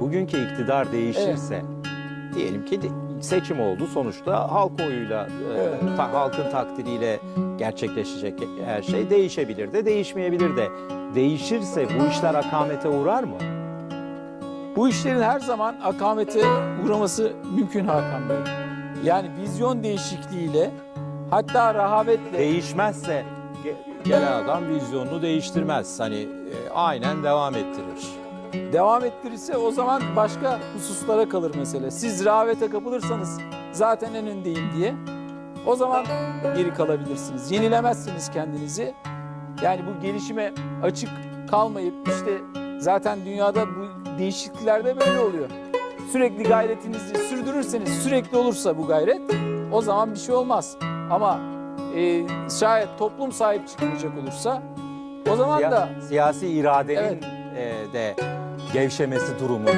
bugünkü iktidar değişirse diyelim ki de- seçim oldu sonuçta halk oyuyla e, Evet. ta- halkın takdiriyle gerçekleşecek her şey değişebilir de değişmeyebilir de değişirse bu işler akamete uğrar mı? Bu işlerin her zaman akamete uğraması mümkün Hakan Bey. Yani vizyon değişikliğiyle hatta rahavetle Değişmezse ge- gelen adam vizyonunu değiştirmez. Hani e, aynen devam ettirir. Devam ettirirse o zaman başka hususlara kalır mesele. Siz rehavete kapılırsanız zaten en öndeyim diye o zaman geri kalabilirsiniz. Yenilemezsiniz kendinizi. Yani bu gelişime açık kalmayıp işte zaten dünyada bu değişikliklerde böyle oluyor. Sürekli gayretinizi sürdürürseniz sürekli olursa bu gayret o zaman bir şey olmaz. Ama e, şayet toplum sahip çıkmayacak olursa o zaman da siyasi iradenin Evet. Gevşemesi durumu